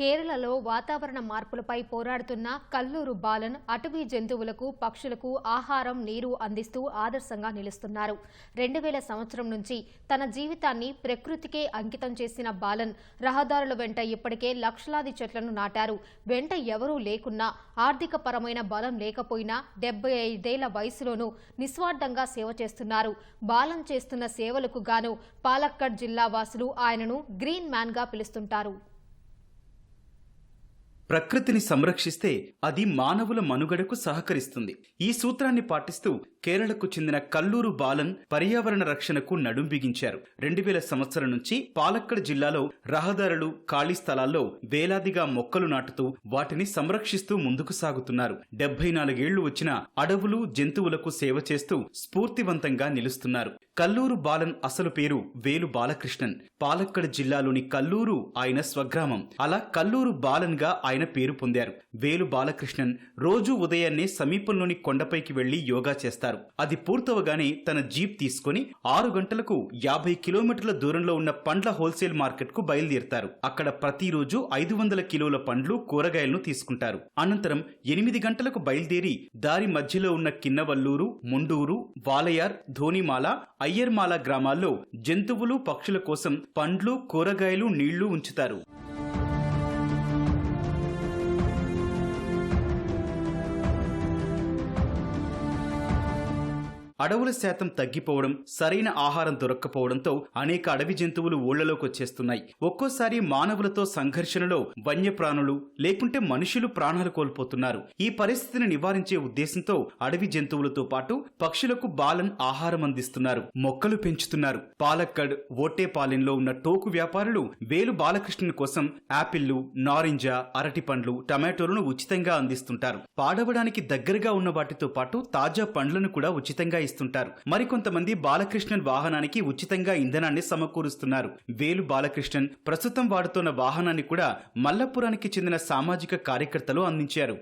కేరళలో వాతావరణ మార్పులపై పోరాడుతున్న కల్లూరు బాలన్ అటవీ జంతువులకు పక్షులకు ఆహారం నీరు అందిస్తూ ఆదర్శంగా నిలుస్తున్నారు. రెండు వేల సంవత్సరం నుంచి తన జీవితాన్ని ప్రకృతికే అంకితం చేసిన బాలన్ రహదారుల వెంట ఇప్పటికే లక్షలాది చెట్లను నాటారు. వెంట ఎవరూ లేకున్నా ఆర్థిక పరమైన బలం లేకపోయినా డెబ్బై ఐదేళ్ళ వయసులోనూ నిస్వార్థంగా సేవ చేస్తున్నారు. బాలన్ చేస్తున్న సేవలకు గాను పాలక్కడ్ జిల్లా వాసులు ఆయనను గ్రీన్ మ్యాన్గా పిలుస్తుంటారు. ప్రకృతిని సంరక్షిస్తే అది మానవుల మనుగడకు సహకరిస్తుంది. ఈ సూత్రాన్ని పాటిస్తూ కేరళకు చెందిన కల్లూరు బాలన్ పర్యావరణ రక్షణకు నడుం బిగించారు. రెండు వేల సంవత్సరం నుంచి పాలక్కడ్ జిల్లాలో రహదారులు ఖాళీ స్థలాల్లో వేలాదిగా మొక్కలు నాటుతూ వాటిని సంరక్షిస్తూ ముందుకు సాగుతున్నారు. డెబ్బై నాలుగేళ్ళు వచ్చిన అడవులు జంతువులకు సేవ చేస్తూ స్ఫూర్తివంతంగా నిలుస్తున్నారు. కల్లూరు బాలన్ అసలు పేరు వేలు బాలకృష్ణన్. పాలక్కడ్ జిల్లాలోని కల్లూరు ఆయన స్వగ్రామం. అలా కల్లూరు బాలన్గా ఆయన పేరు పొందారు. వేలు బాలకృష్ణన్ రోజు ఉదయాన్నే సమీపంలోని కొండపైకి వెళ్ళి యోగా చేస్తారు. అది పూర్తవగానే తన జీప్ తీసుకుని ఆరు గంటలకు యాభై కిలోమీటర్ల దూరంలో ఉన్న పండ్ల హోల్సేల్ మార్కెట్కు బయలుదేరుతారు. అక్కడ ప్రతిరోజు ఐదు వందల కిలోల పండ్లు కూరగాయలను తీసుకుంటారు. అనంతరం ఎనిమిది గంటలకు బయలుదేరి దారి మధ్యలో ఉన్న కిన్నవల్లూరు ముండూరు వాలయార్ ధోనిమాల అయ్యర్మాల గ్రామాల్లో జంతువులు పక్షుల కోసం పండ్లు కూరగాయలు నీళ్ళు ఉంచుతారు. అడవుల శాతం తగ్గిపోవడం సరైన ఆహారం దొరక్కపోవడంతో అనేక అడవి జంతువులు ఊళ్ళలోకి వచ్చేస్తున్నాయి ఒక్కోసారి మానవులతో సంఘర్షణలో వన్యప్రాణులు లేకుంటే మనుషులు ప్రాణాలు కోల్పోతున్నారు. ఈ పరిస్థితిని నివారించే ఉద్దేశంతో అడవి జంతువులతో పాటు పక్షులకు బాలన్ ఆహారం అందిస్తున్నారు. మొక్కలు పెంచుతున్నారు. పాలక్కడ్ ఓటేపాలెంలో ఉన్న టోకు వ్యాపారులు వేలు బాలకృష్ణుని కోసం యాపిళ్ళు నారింజ అరటి పండ్లు టమాటోలను ఉచితంగా అందిస్తుంటారు. పాడవడానికి దగ్గరగా ఉన్న వాటితో పాటు తాజా పండ్లను కూడా ఉచితంగా ఇస్తుంటారు మరికొంతమంది బాలకృష్ణన్ వాహనానికి ఉచితంగా ఇంధనాన్ని సమకూరుస్తున్నారు. వేలు బాలకృష్ణన్ ప్రస్తుతం వాడుతున్న వాహనాన్ని కూడా మల్లపురానికి చెందిన సామాజిక కార్యకర్తలు అందించారు.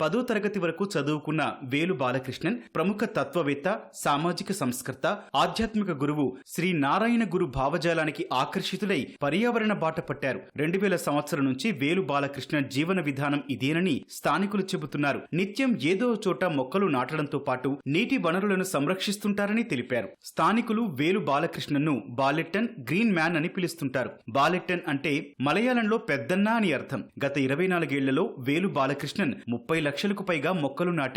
పదో తరగతి వరకు చదువుకున్న వేలు బాలకృష్ణన్ ప్రముఖ తత్వవేత్త సామాజిక సంస్కర్త ఆధ్యాత్మిక గురువు శ్రీ నారాయణ గురు భావజాలానికి ఆకర్షితులై పర్యావరణ బాట పట్టారు. రెండు వేల సంవత్సరం నుంచి వేలు బాలకృష్ణన్ జీవన విధానం ఇదేనని స్థానికులు చెబుతున్నారు. నిత్యం ఏదో చోట మొక్కలు నాటడంతో పాటు నీటి వనరులను సంరక్షిస్తుంటారని తెలిపారు. స్థానికులు వేలు బాలకృష్ణన్ను బాలెట్టన్ గ్రీన్ మ్యాన్ అని పిలుస్తుంటారు. బాలెట్టన్ అంటే మలయాళంలో పెద్దన్న అని అర్థం. గత ఇరవై నాలుగేళ్ళలో వేలు బాలకృష్ణన్ ముప్పై లక్షలకు పైగా మొక్కలు నాటారు.